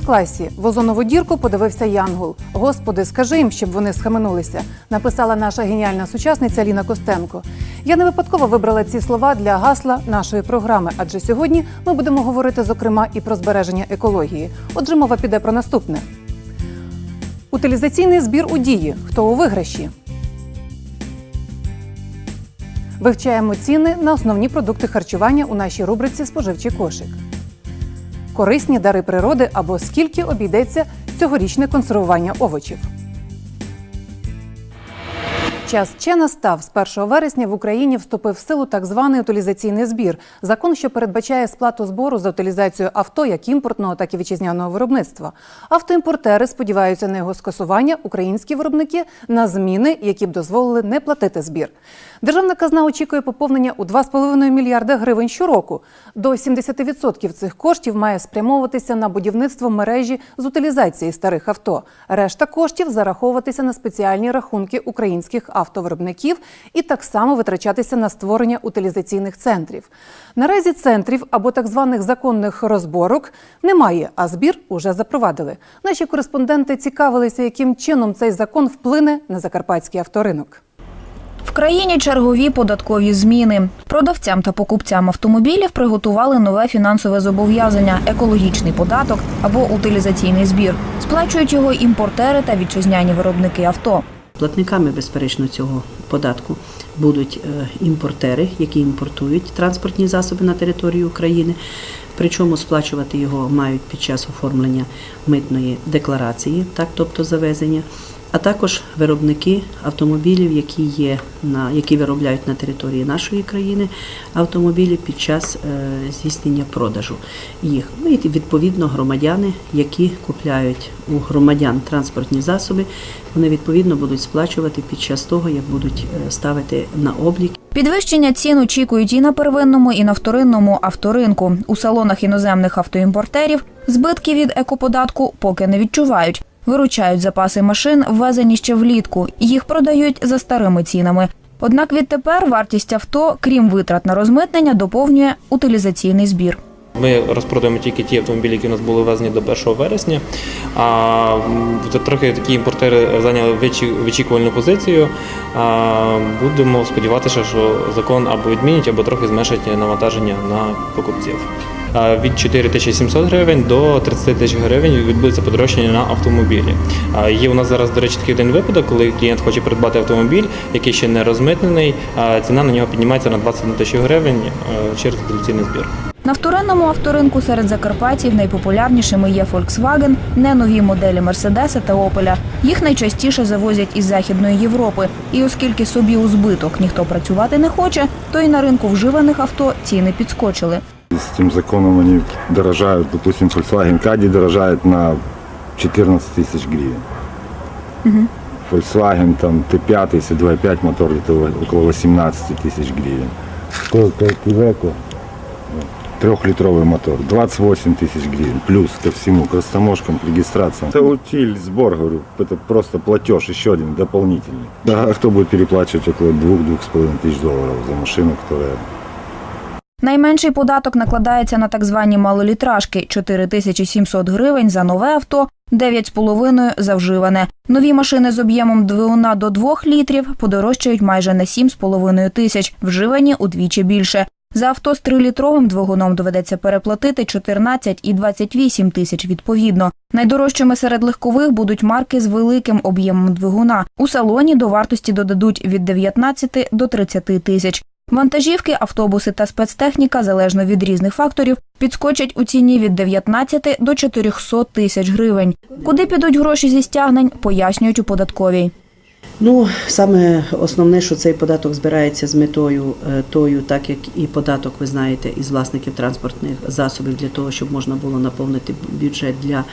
Бізнес-класі. В озонову дірку подивився Янгол. Господи, скажи їм, щоб вони схаменулися. Написала наша геніальна сучасниця Ліна Костенко. Я не випадково вибрала ці слова для гасла нашої програми, адже сьогодні ми будемо говорити зокрема і про збереження екології. Отже, мова піде про наступне: утилізаційний збір у дії. Хто у виграші? Вивчаємо ціни на основні продукти харчування у нашій рубриці Споживчий кошик. Корисні дари природи або скільки обійдеться цьогорічне консервування овочів. Час ще настав. З 1 вересня в Україні вступив в силу так званий утилізаційний збір. Закон, що передбачає сплату збору за утилізацію авто як імпортного, так і вітчизняного виробництва. Автоімпортери сподіваються на його скасування, українські виробники на зміни, які б дозволили не платити збір. Державна казна очікує поповнення у 2,5 мільярда гривень щороку. До 70% цих коштів має спрямовуватися на будівництво мережі з утилізації старих авто. Решта коштів зараховуватися на спеціальні рахунки українських автовиробників і так само витрачатися на створення утилізаційних центрів. Наразі центрів або так званих законних розборок немає, а збір уже запровадили. Наші кореспонденти цікавилися, яким чином цей закон вплине на закарпатський авторинок. В країні чергові податкові зміни. Продавцям та покупцям автомобілів приготували нове фінансове зобов'язання екологічний податок або утилізаційний збір. Сплачують його імпортери та вітчизняні виробники авто. Платниками, безперечно, цього податку будуть е, імпортери, які імпортують транспортні засоби на територію України. Причому сплачувати його мають під час оформлення митної декларації, так, тобто завезення, а також виробники автомобілів, які є на які виробляють на території нашої країни автомобілі під час е, здійснення продажу їх. Ну і відповідно громадяни, які купляють у громадян транспортні засоби, вони відповідно будуть сплачувати під час того, як будуть е, ставити на облік Підвищення цін очікують і на первинному, і на вторинному авторинку. У салонах іноземних автоімпортерів збитки від екоподатку поки не відчувають. Виручають запаси машин, ввезені ще влітку. Їх продають за старими цінами. Однак відтепер вартість авто, крім витрат на розмитнення, доповнює утилізаційний збір. Ми розпродаємо тільки ті автомобілі, які у нас були ввезені до 1 вересня. А трохи такі імпортери зайняли вичікувальну позицію. А, Будемо сподіватися, що закон або відмінять, або трохи зменшать навантаження на покупців. А, Від 4700 гривень до 30 тисяч гривень відбудеться подорожчання на автомобілі. А, Є у нас зараз, до речі, такий один випадок, коли клієнт хоче придбати автомобіль, який ще не розмитнений, ціна на нього піднімається на 21 тисячу гривень е, через утилізаційний збір. На вторинному авторинку серед закарпатців найпопулярнішими є Volkswagen, не нові моделі Мерседеса та Опеля. Їх найчастіше завозять із Західної Європи. І оскільки собі у збиток ніхто працювати не хоче, то й на ринку вживаних авто ціни підскочили. С этим законом они дорожают, допустим, Volkswagen Caddy дорожает на 14 тысяч гривен. Volkswagen там Т5, если 2.5 мотор, это около 18 тысяч гривен. Сколько Iveco? Трехлитровый мотор, 28 тысяч гривен, плюс ко всему, к растаможкам, к регистрациям. Это утиль, сбор, говорю, это просто платеж, еще один дополнительный. Да, а кто будет переплачивать около 2-2,5 тысяч долларов за машину, которая Найменший податок накладається на так звані малолітражки 4700 гривень за нове авто, 9,5 за вживане. Нові машини з об'ємом двигуна до 2 літрів подорожчають майже на 7,5 тисяч, вживані удвічі більше. За авто з 3-літровим двигуном доведеться переплатити 14 і 28 тисяч відповідно. Найдорожчими серед легкових будуть марки з великим об'ємом двигуна. У салоні до вартості додадуть від 19 до 30 тисяч. Вантажівки, автобуси та спецтехніка, залежно від різних факторів, підскочать у ціні від 19 до 400 тисяч гривень. Куди підуть гроші зі стягнень, пояснюють у податковій. Ну, саме основне, що цей податок збирається з метою е, тою, так як і податок, ви знаєте, із власників транспортних засобів для того, щоб можна було наповнити бюджет для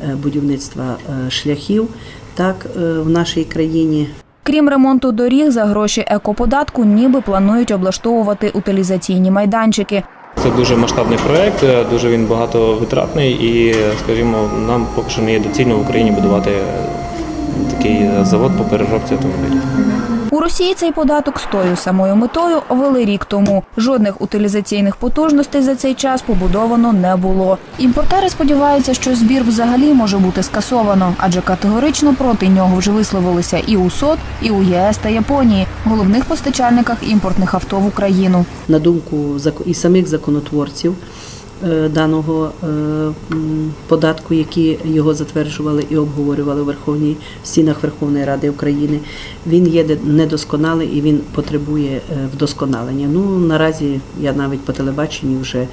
е, будівництва е, шляхів, так в нашій країні. Крім ремонту доріг, за гроші екоподатку ніби планують облаштовувати утилізаційні майданчики. Це дуже масштабний проект, е, дуже він багатовитратний і, скажімо, нам поки що не є доцільно в Україні будувати е, такий завод по переробці автомобілів. У Росії цей податок з тою самою метою ввели рік тому. Жодних утилізаційних потужностей за цей час побудовано не було. Імпортери сподіваються, що збір взагалі може бути скасовано, адже категорично проти нього вже висловилися і у СОД, і у ЄС та Японії, головних постачальниках імпортних авто в Україну. На думку і самих законотворців даного е, податку, які його затверджували і обговорювали в Верховній в стінах Верховної Ради України, він є недосконалий і він потребує е, вдосконалення. Ну наразі я навіть по телебаченню вже е,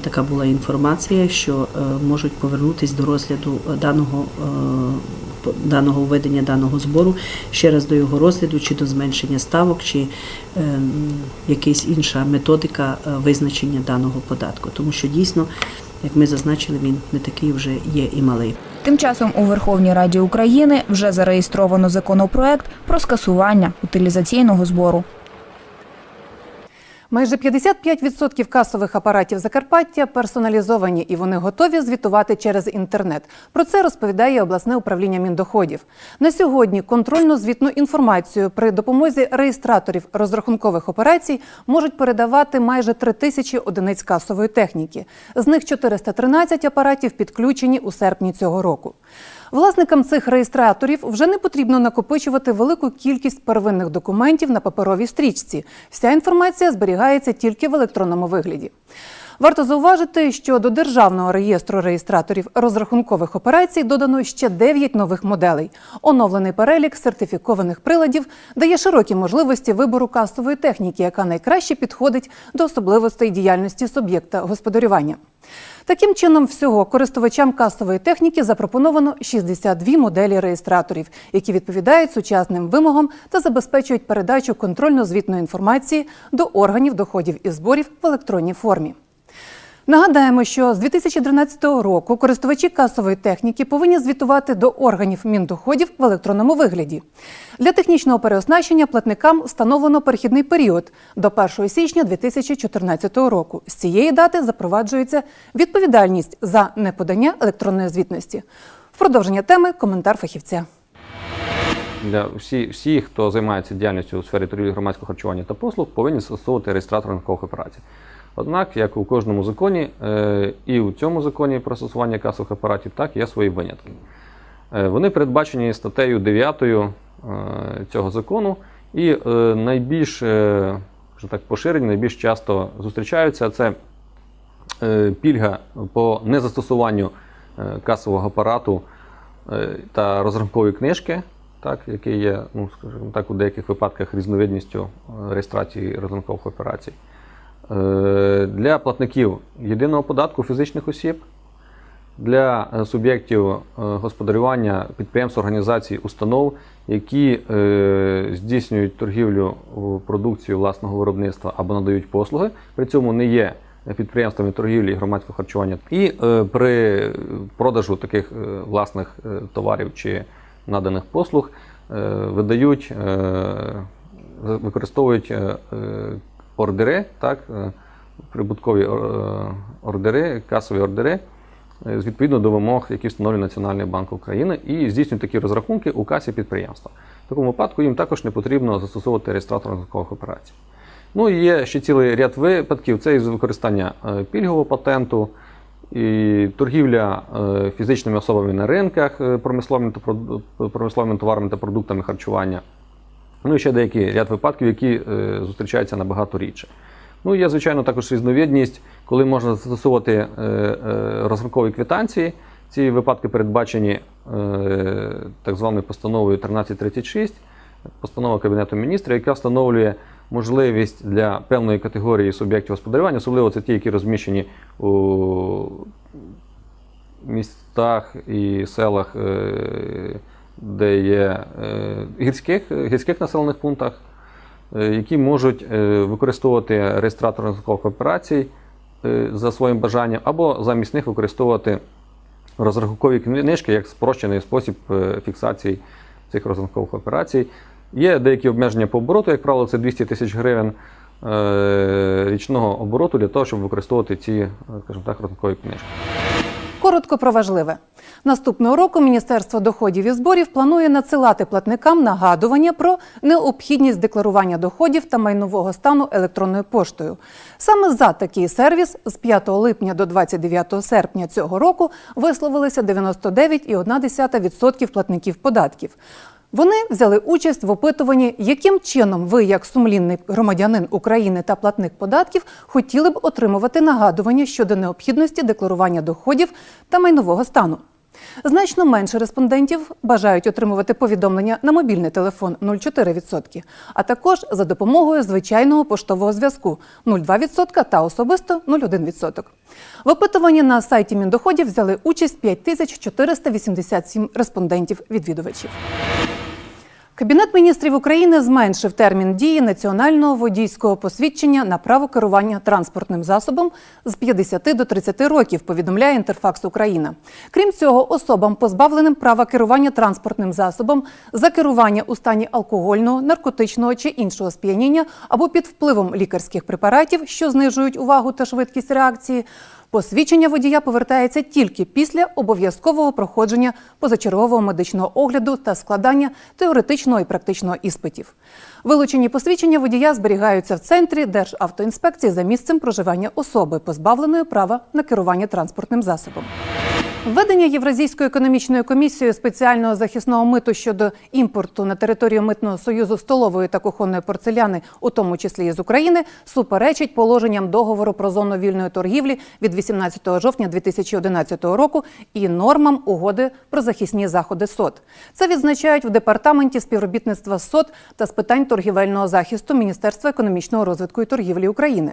така була інформація, що е, можуть повернутись до розгляду даного. Даного введення даного збору ще раз до його розгляду, чи до зменшення ставок, чи е, якась інша методика е, визначення даного податку, тому що дійсно, як ми зазначили, він не такий вже є і малий. Тим часом у Верховній Раді України вже зареєстровано законопроект про скасування утилізаційного збору. Майже 55% касових апаратів Закарпаття персоналізовані і вони готові звітувати через інтернет. Про це розповідає обласне управління міндоходів. На сьогодні контрольно-звітну інформацію при допомозі реєстраторів розрахункових операцій можуть передавати майже 3 тисячі одиниць касової техніки. З них 413 апаратів підключені у серпні цього року. Власникам цих реєстраторів вже не потрібно накопичувати велику кількість первинних документів на паперовій стрічці. Вся інформація зберігається тільки в електронному вигляді. Варто зауважити, що до державного реєстру реєстраторів розрахункових операцій додано ще 9 нових моделей. Оновлений перелік сертифікованих приладів дає широкі можливості вибору касової техніки, яка найкраще підходить до особливостей діяльності суб'єкта господарювання. Таким чином, всього користувачам касової техніки запропоновано 62 моделі реєстраторів, які відповідають сучасним вимогам та забезпечують передачу контрольно-звітної інформації до органів доходів і зборів в електронній формі. Нагадаємо, що з 2013 року користувачі касової техніки повинні звітувати до органів міндоходів в електронному вигляді. Для технічного переоснащення платникам встановлено перехідний період до 1 січня 2014 року. З цієї дати запроваджується відповідальність за неподання електронної звітності. В продовження теми коментар фахівця. Для всі, всі, хто займається діяльністю у сфері торгівлі громадського харчування та послуг, повинні застосовувати реєстратор ринкових операцій. Однак, як у кожному законі, е, і у цьому законі про застосування касових апаратів, так є свої винятки. Е, Вони передбачені статтею 9 е, цього закону, і найбільш так, поширені, найбільш часто зустрічаються це пільга по незастосуванню касового апарату та розрахункової книжки, так, який є, ну, скажімо так, у деяких випадках різновидністю реєстрації розрахункових операцій. Е, Для платників єдиного податку фізичних осіб, для е, суб'єктів е, господарювання підприємств, організацій, установ, які здійснюють торгівлю в продукцію власного виробництва або надають послуги, при цьому не є підприємствами торгівлі і громадського харчування. І при продажу таких власних товарів чи наданих послуг видають, використовують ордери, так, е, прибуткові е, ордери, касові ордери е, відповідно до вимог, які встановлює Національний банк України, і здійснюють такі розрахунки у касі підприємства. В такому випадку їм також не потрібно застосовувати реєстратор ринкових операцій. Ну і є ще цілий ряд випадків: це із використання пільгового патенту, і торгівля фізичними особами на ринках промисловими, промисловими товарами та продуктами харчування. Ну і ще деякий ряд випадків, які е, зустрічаються набагато рідше. Ну, є, звичайно, також різновідність, коли можна застосовувати е, е, розрахункові квитанції. Ці випадки передбачені так званою постановою 1336, постанова Кабінету міністрів, яка встановлює можливість для певної категорії суб'єктів господарювання, особливо це ті, які розміщені у містах і селах, де є е, гірських, гірських населених пунктах, е, які можуть е, використовувати реєстратор ринкових операцій за своїм бажанням, або замість них використовувати розрахункові книжки як спрощений спосіб фіксації цих розрахункових операцій. Є деякі обмеження по обороту, як правило, це 200 тисяч гривень річного обороту для того, щоб використовувати ці, скажімо так, розрахункові книжки. Коротко про важливе. Наступного року Міністерство доходів і зборів планує надсилати платникам нагадування про необхідність декларування доходів та майнового стану електронною поштою. Саме за такий сервіс з 5 липня до 29 серпня цього року висловилися 99,1% платників податків. Вони взяли участь в опитуванні, яким чином ви, як сумлінний громадянин України та платник податків, хотіли б отримувати нагадування щодо необхідності декларування доходів та майнового стану. Значно менше респондентів бажають отримувати повідомлення на мобільний телефон 0,4%, а також за допомогою звичайного поштового зв'язку 0,2% та особисто 0,1%. В опитуванні на сайті Міндоходів взяли участь 5487 респондентів-відвідувачів. Кабінет міністрів України зменшив термін дії національного водійського посвідчення на право керування транспортним засобом з 50 до 30 років. Повідомляє Інтерфакс Україна. Крім цього, особам, позбавленим права керування транспортним засобом за керування у стані алкогольного, наркотичного чи іншого сп'яніння або під впливом лікарських препаратів, що знижують увагу та швидкість реакції. Посвідчення водія повертається тільки після обов'язкового проходження позачергового медичного огляду та складання теоретичного і практичного іспитів. Вилучені посвідчення водія зберігаються в центрі Державтоінспекції за місцем проживання особи, позбавленої права на керування транспортним засобом. Введення Євразійською економічною комісією спеціального захисного миту щодо імпорту на територію митного союзу столової та кухонної порцеляни, у тому числі і з України, суперечить положенням договору про зону вільної торгівлі від 18 жовтня 2011 року і нормам угоди про захисні заходи СОТ. Це відзначають в департаменті співробітництва СОТ та з питань торгівельного захисту Міністерства економічного розвитку і торгівлі України.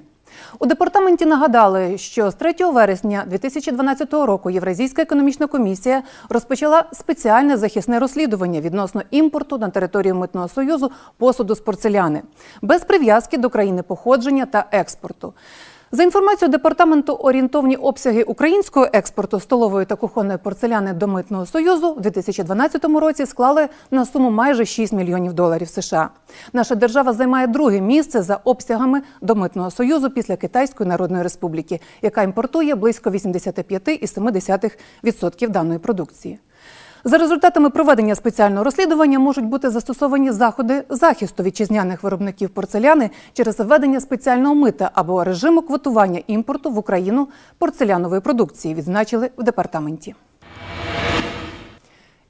У департаменті нагадали, що з 3 вересня 2012 року Євразійська економічна комісія розпочала спеціальне захисне розслідування відносно імпорту на територію митного союзу посуду з порцеляни без прив'язки до країни походження та експорту. За інформацією департаменту, орієнтовні обсяги українського експорту столової та кухонної порцеляни до митного союзу в 2012 році склали на суму майже 6 мільйонів доларів США. Наша держава займає друге місце за обсягами до митного союзу після Китайської Народної Республіки, яка імпортує близько 85,7% даної продукції. За результатами проведення спеціального розслідування можуть бути застосовані заходи захисту вітчизняних виробників порцеляни через введення спеціального мита або режиму квотування імпорту в Україну порцелянової продукції, відзначили в департаменті.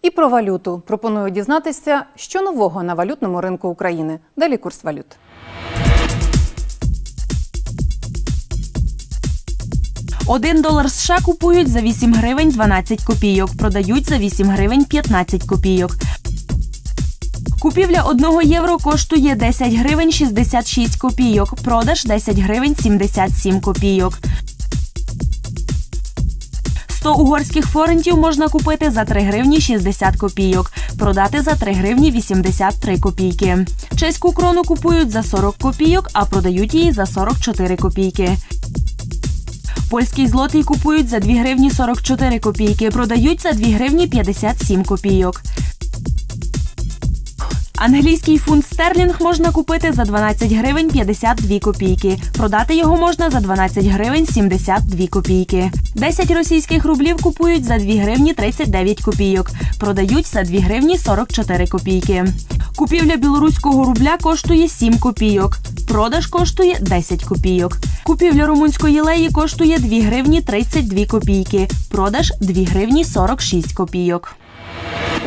І про валюту пропоную дізнатися, що нового на валютному ринку України. Далі курс валют. Один долар США купують за 8 гривень 12 копійок, продають за 8 гривень 15 копійок. Купівля 1 євро коштує 10 гривень 66 копійок, продаж 10 гривень 77 копійок. 100 угорських форентів можна купити за 3 гривні 60 копійок, продати за 3 гривні 83 копійки. Чеську крону купують за 40 копійок, а продають її за 44 копійки. Польський злотий купують за 2 гривні 44 копійки, продають за 2 гривні 57 копійок. Англійський фунт стерлінг можна купити за 12 гривень 52 копійки. Продати його можна за 12 гривень 72 копійки. 10 російських рублів купують за 2 гривні 39 копійок. Продають за 2 гривні 44 копійки. Купівля білоруського рубля коштує 7 копійок. Продаж коштує 10 копійок. Купівля румунської леї коштує 2 гривні 32 копійки. Продаж 2 гривні 46 копійок.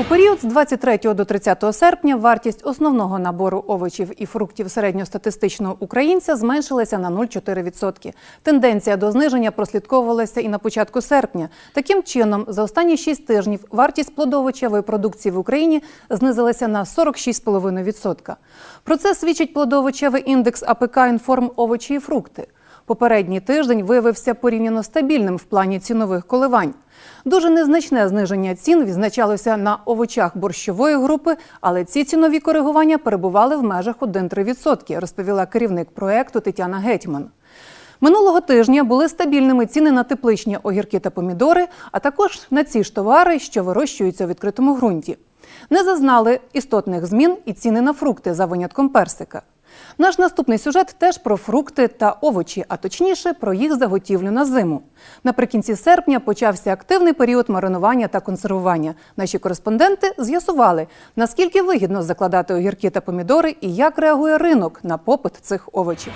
У період з 23 до 30 серпня вартість основного набору овочів і фруктів середньостатистичного українця зменшилася на 0,4%. Тенденція до зниження прослідковувалася і на початку серпня. Таким чином, за останні 6 тижнів вартість плодовочевої продукції в Україні знизилася на 46,5%. Про це свідчить плодовочевий індекс АПК «Інформ овочі і фрукти». Попередній тиждень виявився порівняно стабільним в плані цінових коливань. Дуже незначне зниження цін відзначалося на овочах борщової групи, але ці цінові коригування перебували в межах 1-3%, розповіла керівник проекту Тетяна Гетьман. Минулого тижня були стабільними ціни на тепличні огірки та помідори, а також на ці ж товари, що вирощуються у відкритому ґрунті. Не зазнали істотних змін і ціни на фрукти за винятком персика. Наш наступний сюжет теж про фрукти та овочі, а точніше про їх заготівлю на зиму. Наприкінці серпня почався активний період маринування та консервування. Наші кореспонденти з'ясували, наскільки вигідно закладати огірки та помідори і як реагує ринок на попит цих овочів.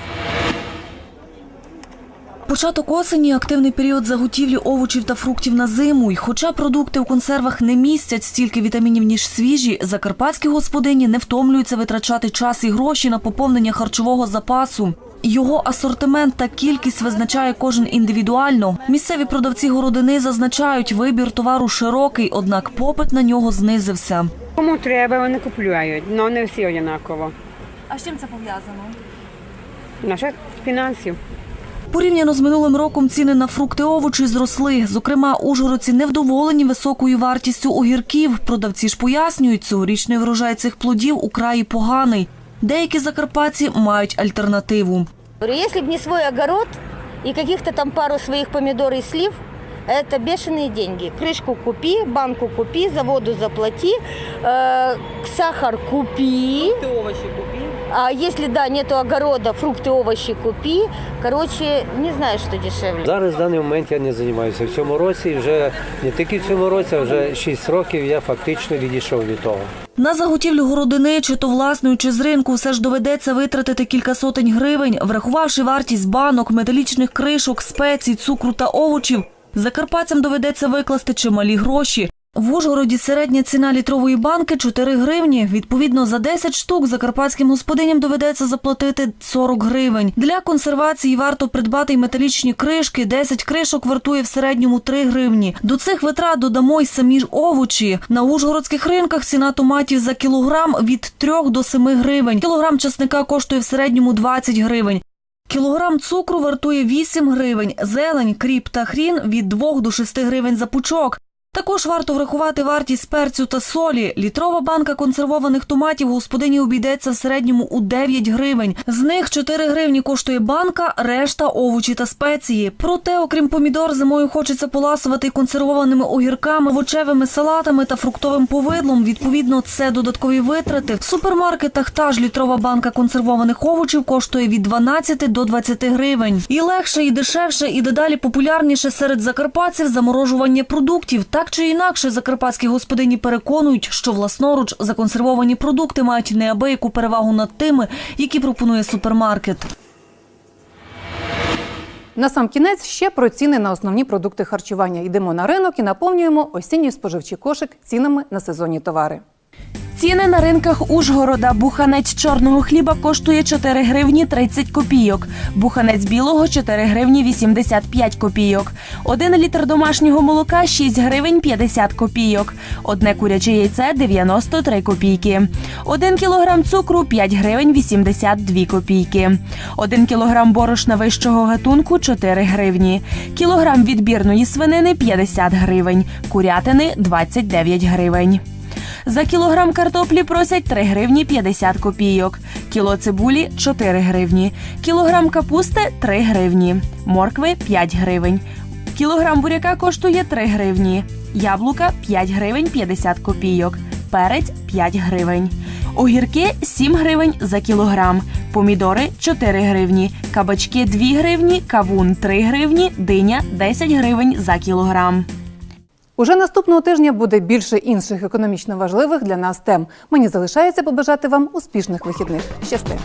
Початок осені активний період заготівлі овочів та фруктів на зиму. І хоча продукти у консервах не містять стільки вітамінів, ніж свіжі, закарпатські господині не втомлюються витрачати час і гроші на поповнення харчового запасу. Його асортимент та кількість визначає кожен індивідуально. Місцеві продавці городини зазначають, вибір товару широкий, однак попит на нього знизився. Кому треба, вони купують, але не всі однаково. А з чим це пов'язано? Наших фінансів. Порівняно з минулим роком ціни на фрукти овочі зросли. Зокрема, ужгородці невдоволені високою вартістю огірків. Продавці ж пояснюють, цьогорічний врожай цих плодів украї поганий. Деякі закарпатці мають альтернативу. Говорю, Если бы не свой огород и каких-то там пару своих помидор и слив, это бешеные деньги. Крышку купи, банку купи, за воду заплати, э, сахар купи. А если да, нету огорода, фрукты, овощи купи. Короче, не знаю, что дешевле. Зараз в даний момент я не займаюся. В цьому році вже не тільки в цьому році, а вже 6 років я фактично відійшов від того. На заготівлю городини, чи то власною, чи з ринку, все ж доведеться витратити кілька сотень гривень, врахувавши вартість банок, металічних кришок, спецій, цукру та овочів. Закарпатцям доведеться викласти чималі гроші. В Ужгороді середня ціна літрової банки 4 гривні. Відповідно, за 10 штук закарпатським господиням доведеться заплатити 40 гривень. Для консервації варто придбати й металічні кришки. 10 кришок вартує в середньому 3 гривні. До цих витрат додамо й самі ж овочі. На ужгородських ринках ціна томатів за кілограм від 3 до 7 гривень. Кілограм часника коштує в середньому 20 гривень. Кілограм цукру вартує 8 гривень, зелень, кріп та хрін від 2 до 6 гривень за пучок. Також варто врахувати вартість перцю та солі. Літрова банка консервованих томатів господині обійдеться в середньому у 9 гривень. З них 4 гривні коштує банка, решта овочі та спеції. Проте, окрім помідор, зимою хочеться поласувати консервованими огірками, овочевими салатами та фруктовим повидлом. Відповідно, це додаткові витрати. В супермаркетах та ж літрова банка консервованих овочів коштує від 12 до 20 гривень. І легше, і дешевше, і дедалі популярніше серед закарпатців заморожування продуктів. Так чи інакше, закарпатські господині переконують, що власноруч законсервовані продукти мають неабияку перевагу над тими, які пропонує супермаркет. На сам кінець ще про ціни на основні продукти харчування. Йдемо на ринок і наповнюємо осінній споживчий кошик цінами на сезонні товари. Ціни на ринках Ужгорода. Буханець чорного хліба коштує 4 гривні 30 копійок. Буханець білого 4 гривні 85 копійок. Один літр домашнього молока 6 гривень 50 копійок. Одне куряче яйце 93 копійки. Один кілограм цукру 5 гривень 82 копійки. Один кілограм борошна вищого гатунку 4 гривні. Кілограм відбірної свинини 50 гривень. Курятини 29 гривень. За кілограм картоплі просять 3 гривні 50 копійок, кіло цибулі 4 гривні, кілограм капусти 3 гривні, моркви 5 гривень. Кілограм буряка коштує 3 гривні, яблука 5 гривень 50 копійок, перець 5 гривень. Огірки 7 гривень за кілограм, помідори 4 гривні, кабачки 2 гривні, кавун 3 гривні, диня 10 гривень за кілограм. Уже наступного тижня буде більше інших економічно важливих для нас тем. Мені залишається побажати вам успішних вихідних. Щасти!